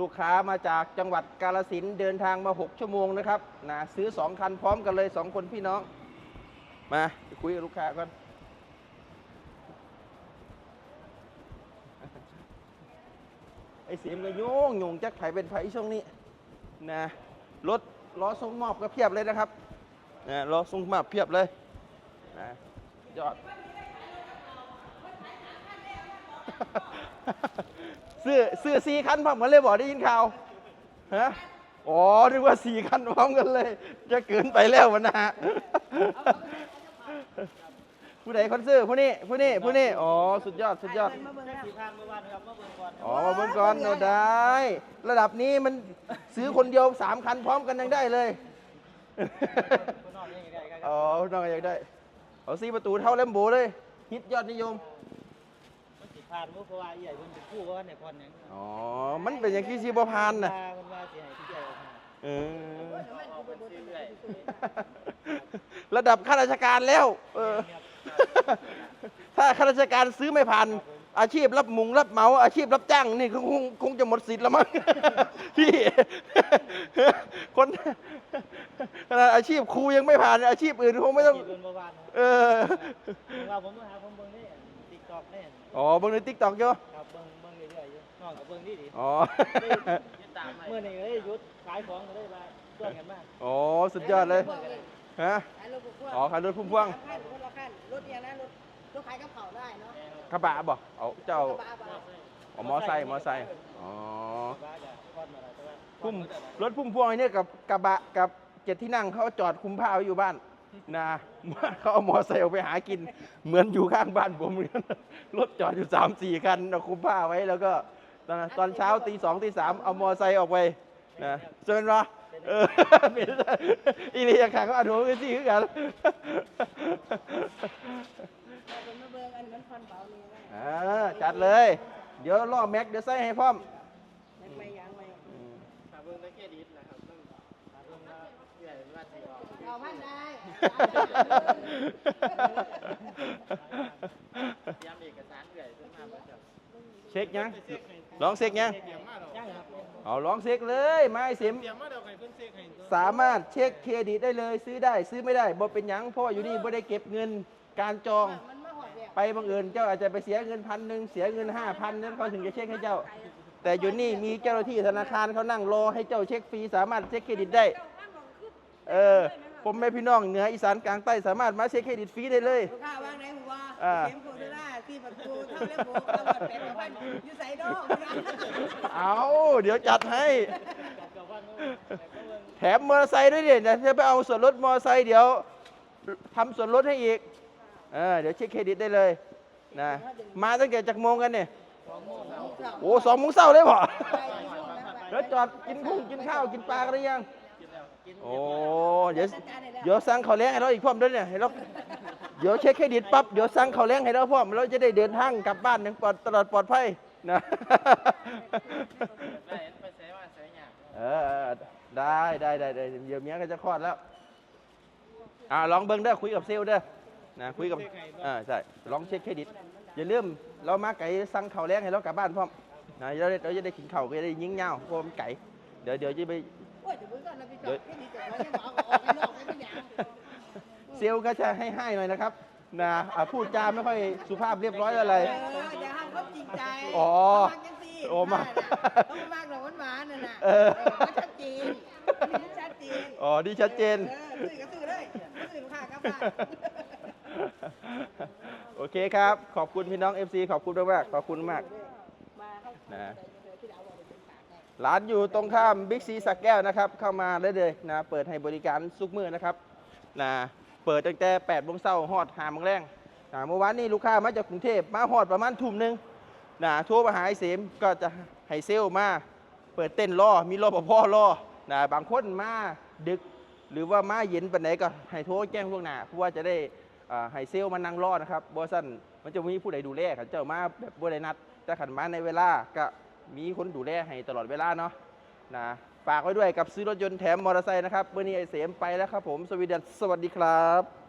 ลูกค้ามาจากจังหวัดกาลสินเดินทางมา 6 ชั่วโมงนะครับนะซื้อ 2 คันพร้อมกันเลย 2 คนพี่น้อง มาคุยกับลูกค้าก่อน ไอ้เสียมก็โยงโยงจักไผเป็นไผช่วงนี้นะรถล้อส่งมอบก็เพียบเลยนะครับนะล้อส่งมอบเพียบเลยนะยอด ซื้อซื้อสี่คันพร้อมกันเลยบอกได้ยินข่าวฮะอ๋อนึกว่าสี่คันพร้อมกันเลย จะเกินไปแล้ววะนนะฮะผู้ใดคนซื้อผู้นี้ผู้นี้ผู้นี้อ๋อสุดยอดสุดยอดสี่พันเมื่อวานครับเมื่อเบิ่งก่อนอ๋อมาเบิ่งก่อนเอาได้ ระดับนี้มันซื้อคนเดียวสามคันพร้อมกันยังได้เลยคนนอกยังได้อ๋อน้องอยากได้เอาซีประตูเท่าเลมโบเลย ฮิตยอดนิยม มันสี่พันเมื่อเพราะว่าใหญ่เพิ่นเป็นคู่ว่าในคนยังอ๋อ มันเป็นอย่างที่ซีบพานนะมันว่าสิให้ที่ใหญ่ออกมาเออเอาเป็นซื้อเรื่อยระดับข้าราชการแล้ว เออ ถ้าข้าราชการซื้อไม่ผ่าน อาชีพรับมุงรับเหมาอาชีพรับจ้างนี่คงคงจะหมดสิทธิ์แล้วมั้ง พี่ คนขนาดอาชีพครูยังไม่ผ่านอาชีพอื่นคงไม่ต้องที่เบิ่งเมื่อวานเออ ว่าผมมาหาผมเบิ่งนี่ติ๊ก ต็อกนี่อ๋อเบิ่งในติ๊กต็อกเยอะครับเบิ่งเบิ่งเรื่อยๆอยู่น้องกับเบิ่งดีดีอ๋อเมื่อนี้ก็ได้หยุดขายของก็ได้มาช่วยกันมาอ๋อสุดยอดเลยฮะขายรถพ่วงอ๋อขายรถพุ่มพวงขั้นรถละขั้นรถเนี่ยนะรถรถขายกับเขาได้เนาะกระบะบ่เอาเจ้ากระบะบะอ๋อมอไซค์มอไซค์อ๋อว่าจะคอนมาแล้วแต่ว่าพุ่มรถพุ่มพวงไอ้เนี่ยกับกระบะกับเจ็ดที่นั่งเขาจอดคุมผ้าไว้อยู่บ้าน นะเขาเอามอไซค์ออกไปหากิน เหมือนอยู่ข้างบ้านผมเหมือนรถจอดอยู่สามสี่คันเอาคุมผ้าไว้แล้วก็ตอนตอนเช้าตีสองตีสามเอามอไซค์ออกไปนะเจนวะเอออีนี่ยากขังก็อันหัวกันสิคือกันแต่เป็นกันอ่าจัดเลย เดี๋ยวล่อแม็กเดี๋ยวใส่ให้พร้อมยังไม่ยังไม่ เอาพันได้เตรียมเอกสารใหญ่ขึ้นมาเบิ่งครับเช็คยังลองเช็คยังยังครับเอาลองเช็คเลยไม้สิมเตรียมมาเดี๋ยวให้เพิ่นเช็คให้ตัวสามารถเช็คเครดิตได้เลยซื้อได้ ซื้อไม่ได้บ่เป็นหยังเพราะว่าอยู่นี่บ่ได้เก็บเงินการจองมันมาหอดแบบไปบางเอิญเจ้าอาจจะไปเสียเงินพันหนึ่งเสียเงินห้าพันนั้นเขาถึงจะเช็คให้เจ้า แต่อยู่นี่มีเจ้าหน้าที่ธนาคารเขานั่งรอให้เจ้าเช็คฟรีสามารถเช็คเครดิตได้ เออผมแม่พี่น้องเหนืออีสานกลางใต้สามารถมาเช็คเครดิตฟรีได้เลย ลูกค้าวางไหนหัวอ่า เข็มโคเดล่าที่ประตูเท่าเล็บโบกเอาหมดเป็นกับพันอยู่ใส่ดอกเอาเดี๋ยวจัดให้จัดกับว่าเมื่อแต่ก็เบิ่งแถมมอเตอร์ไซค์ด้วยเนี่ยเดี๋ยวจะไปเอาส่วนลดมอเตอร์ไซค์เดี๋ยวทำส่วนลดให้อีกเออเดี๋ยวเช็คเครดิตได้เลยนะมาตั้งแต่จากโมงกันเนี่ยโอ้สองโมงเช้าเลยบ่แล้วจอดกินข้งกินข้าวกินปลากันหรือยังกินแล้วกิน โอ้เดี๋ยวเดี๋ยวสั่งข้าวแล้งให้เราอีกพร้อมด้วยเนี่ยให้เราเดี๋ยวเช็คเครดิตปั๊บเดี๋ยวสั่งข้าวแล้งให้เราพร้อมเราจะได้เดินทางกลับบ้านอย่างปลอดตลอดปลอดภัยนะ ได้ไปใส่ว่าใส่หยังเออได้ได้ได้ได้เดี๋ยวเมียก็จะคลอดแล้วอ่าลองเบิ้งเด้อคุยกับเซลล์เด้อนะคุยกับอ่าใช่ลองเช็คเครดิตอย่าลืมเรามาไก่สั่งข้าวแล้งให้เรากลับบ้านพร้อมนะเราได้เราจะได้กินข้าวก็จะได้ยิงเงาเพราะมันไก่เดี๋ยวเดี๋ยวจะไปโอ้ย เดี๋ยวมึงก่อนนะพี่จอดแค่นี้จอดไว้ยังบอกออกไปนอกไม่เป็นอย่างเซลล์ก็จะให้ให้หน่อยนะครับนะอ่าพูดจาไม่ค่อยสุภาพเรียบร้อยอะไรเอออย่าห้ามเขาจริงใจอ๋อเขามักจังสิโอ้มาเขามากหรอกหวานๆนั่นน่ะเออเขาชัดเจนอันนี้ชัดเจนอ๋อดีชัดเจนเออซื้อก็ซื้อเลยซื้อลูกค้ากลับบ้านโอเคครับ ขอบคุณพี่น้อง FC ขอบคุณมากๆขอบคุณมากมาเข้านะ ร้านอยู่ตรงข้ามบิ๊กซีสักแก้วนะครับ เข้ามาได้เลยนะเปิดให้บริการซุกมือนะครับนะเปิดตั้งแต่8โมงเช้าฮอด5โมงแรงนะเมื่อวานนี้ลูกค้ามาจากกรุงเทพมาฮอดประมาณทุ่มหนึงนะโทรมาหาไอเสมก็จะให้เซลมาเปิดเต้นรอมีรอปภรอนะบางคนมาดึก หรือว่ามาเย็นปานไหนก็ให้โทรแจ้งพวกหน้าเพราะว่าจะได้อ่าให้เซลลมานั่งรอนะครับบอสันมันจะมีผู้ใดดูแลครับเจ้ามาแบบบ่ได้นัดแต่ขันมาในเวลาก็ มีคนดูแลให้ตลอดเวลาเนาะนะฝากไว้ด้วยกับซื้อรถยนต์แถมมอเตอร์ไซค์นะครับเมื่อนี้ไอเสมไปแล้วครับผม สวีเดนสวัสดีครับ